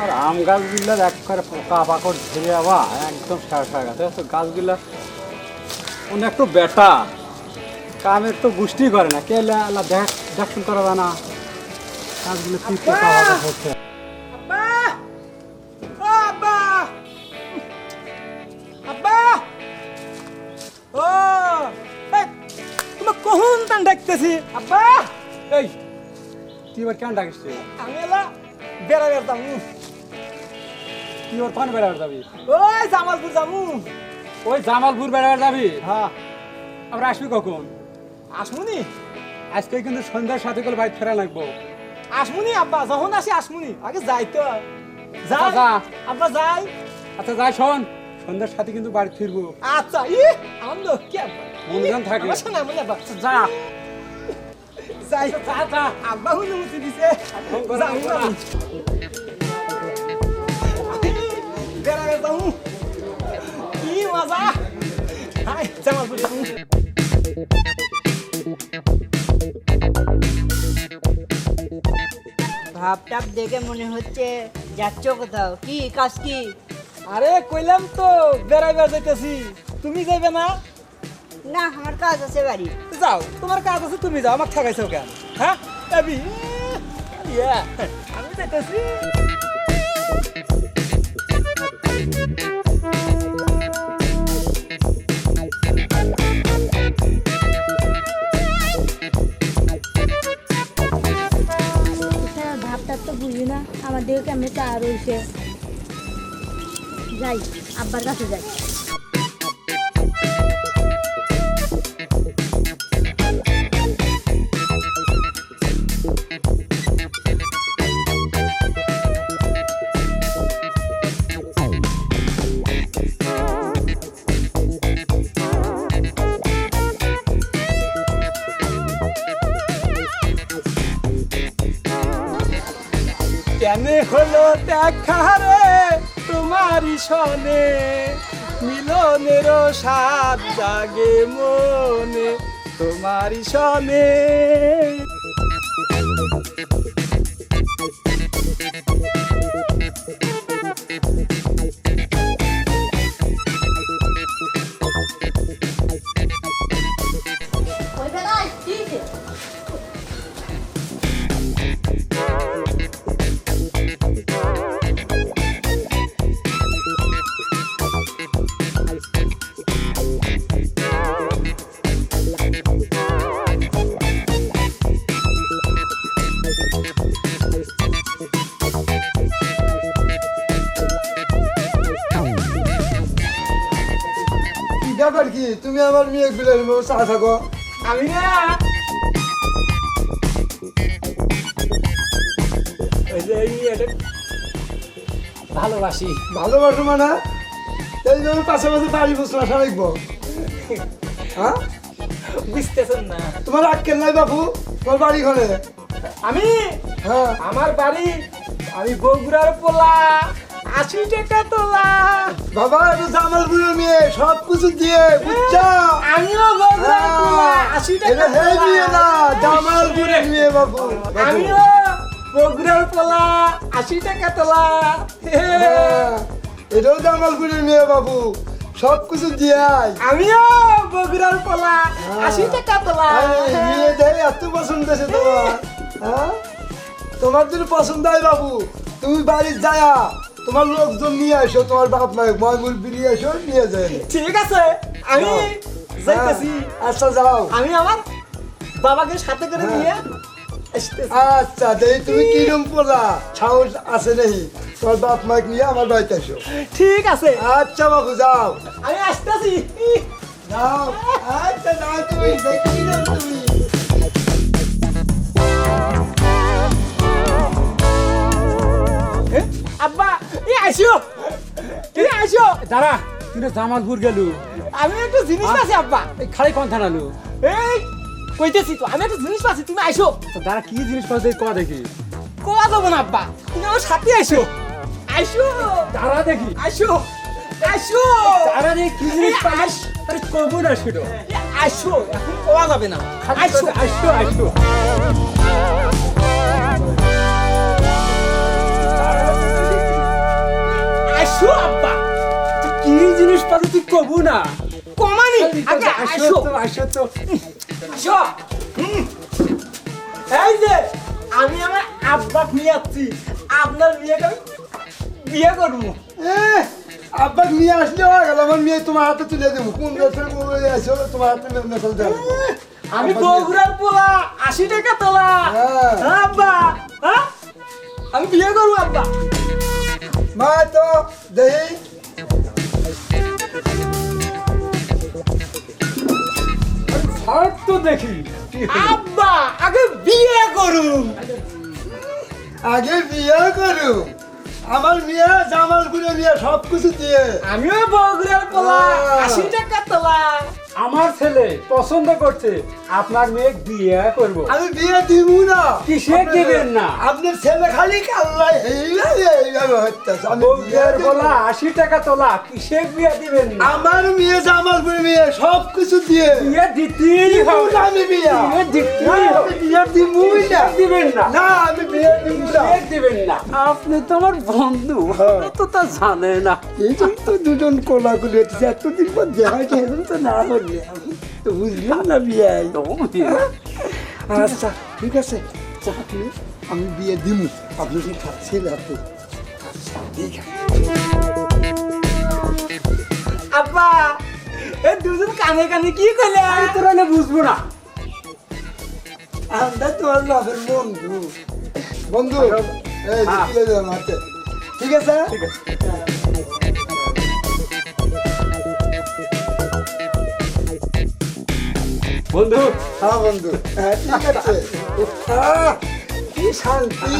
আর আম গাছগুলার এক করে পোকা পাকড় ধরে যাওয়া একদম সারা সারা গাছ। তো গাছগুলা অনেক একটু বেটা। কামের তো গুষ্টি করে না কে লা দেখ দেখুন করা যায় না। গাছগুলো কি পোকা পাকড় হচ্ছে কখন তান ডাকতেছি? আব্বা! এই তুই এবার কেন ডাকিস তুই? আমি এলা বেড়া বেড়াতাম। তুই ওর পান বেড়াবার যাবি ওই জামালপুর যামু ওই জামালপুর বেড়াবার যাবি হ্যাঁ। আমরা আসবি কখন? আসমুনি? আজকে কিন্তু সন্ধ্যার সাথে করে বাড়ি ফেরা লাগবো। আসমুনি আব্বা যখন আসি আসমুনি আগে যাই তো। যা, যা। আব্বা যাই। আচ্ছা যাই শোন। সন্ধ্যার সাথে কিন্তু বাড়ি ফিরবো। আচ্ছা ই আনন্দ কি আব্বা। মনোযোগ থাকে। সঙ্গে আমি আব্বা। যা। যাই। যা যা। আব্বা হুনে মুতি দিছে ফোন যাই। ফোন করে। আমি। বেড়া বেড়াতাম কি মজা হাই জামালপুর যামু ভাবটাপ দেখে মনে হচ্ছে যাচ্ছ কোথাও। কি কাজ কি? আরে কইলাম তো বেড়াইবার যাইতেছি। তুমি যাইবে না? না আমার কাজ আছে বাড়ি। যাও তোমার কাজ আছে তুমি যাও আমাকে ঠকাইছো কেন? হ্যাঁ? আমি যাইতেছি। যাই আব্বার কাছে যাই। কেন হলো দেখা রে? তোমারই সনে মিলনের সাত জাগে মনে। তোমারই সনে তুমি আমার মেয়ে মতো চা থাকো। আমি না। ভালোবাসি। ভালোবাসো মানে? এই জন্য পাশাপাশি বাড়ি বসে আসা রাখব। হ্যাঁ? বুঝতেছেন না। তোমার আক্কেল নাই বাবু তোমার বাড়ি ঘরে। আমি? হ্যাঁ। আমার বাড়ি আমি বগুড়ার পোলা। আশি টাকা তোলা বাবা এটা জামালপুরের মেয়ে সব কিছু দিয়ে বুঝছা? আমিও বগুড়ার পোলা হ্যাঁ, আশি টাকা হেই বিয়ে না তোলা জামালপুরের মেয়ে বাবু। আমিও বগুড়ার পোলা আশি টাকা তোলা হ্যাঁ, এটাও জামালপুরের মেয়ে বাবু। সব কিছু দিয়ে আমিও বগুড়ার পোলা হ্যাঁ। আশি টাকা তোলা মেয়ে দেয় এত পছন্দ আছে তোমার। হ্যাঁ? তোমার যদি পছন্দ হয় বাবু তুমি বাড়ি যায়া তোমার লোকজন নিয়ে আসো তোমার বাপ মায়ের ময়মুল নিয়ে আসো নিয়ে যায় ঠিক আছে আমি যাইতেছি। আচ্ছা যাও। আমি আমার বাবাকে সাথে করে হ্যাঁ। নিয়ে আচ্ছা দেই তুমি কিরম পড়া সাহস আছে নেই। তোমার বাপ মাকে নিয়ে আমার বাড়িতে আসো। ঠিক আছে। আচ্ছা বাবু যাও। আমি আসতেছি। যাও। আচ্ছা যাও তুমি দেখি তুমি? আইসো এই আইসো দাঁড়া তুই জামালপুর গেলু। আমি একটা জিনিস আছে আব্বা। এই খালি কোন থানালু এই কইতেছি তো আমি একটা জিনিস পাচ্ছি তুমি আইসো দাঁড়া কি জিনিস যায় কয়া দেখি। কোয়া যাব না আব্বা। তুমি আমার সাথে আইসো আইসো দাঁড়া দেখি। আইসো আইসো দাঁড়া দেখি কি জিনিস আইস- আরে কবু না সেটা আইসো এখন কোয়া যাবে না। আইসো আইসো আইসো কথা তুই কবু না? কমানি? আগে আসো আসো। তো। আসো। তো এই যে আমি আমার আব্বা নিয়ে আসছি। আপনার বিয়েটা আমি বিয়ে করব। আব্বা নিয়ে আসলে হয়ে গেল আমার মেয়ে তোমার হাতে তুলে দেবো। কোন এসে তোমার হাতে মেশাল দেবো। আমি বগুড়ার পোলা আশি টাকা তোলা। হ্যাঁ। হ্যাঁ আব্বা হ্যাঁ? আমি বিয়ে করব আব্বা। মা তো দেহি তো দেখি। আব্বা আগে বিয়ে করুন। আগে বিয়ে করু আমার মেয়ে জামালগুলো নিয়ে সব কিছু দিয়ে। আমিও বগুড়ার পোলা। আশি টাকা তোলা। আমার ছেলে পছন্দ করছে আপনার মেয়ে বিয়ে করব। আমি বিয়ে দিব না। কিসে দিবেন না? আপনার ছেলে খালি কাল্লাই এইভাবে এইভাবে হচ্ছে বিয়ে বলা। আশি টাকা তোলা কিসে বিয়ে দিবেন না? আমার মেয়ে জামালগুলো মেয়ে সব কিছু দিয়ে। বিয়ে দিতেই হবে। না আমি বিয়ে। বিয়ে দিতেই হবে। বিয়ে দিবই না। দিবেন না? না আমি বিয়ে দিব না। দিবেন না? আপনি তো আমার বন্ধু। আপনি তো তা জানে না। এই তো দুজন কোলাকুলি এতদিন পর দেখা এখন তো না হলে আমি তো বুঝলাম না বিয়ে আচ্ছা ঠিক আছে আপনি- আমি বিয়ে দিব আপনি কি খাচ্ছেন আপনি ঠিক আছে আব্বা এই দুজন কানে কানে কি করলে আমি তোরা না বুঝব না আমরা তোমার বাপের বন্ধু বন্ধু এই যে হ্যাঁ। তুলে দিলাম হাতে ঠিক আছে বন্ধু হ্যাঁ বন্ধু হ্যাঁ ঠিক আছে আহ, কি শান্তি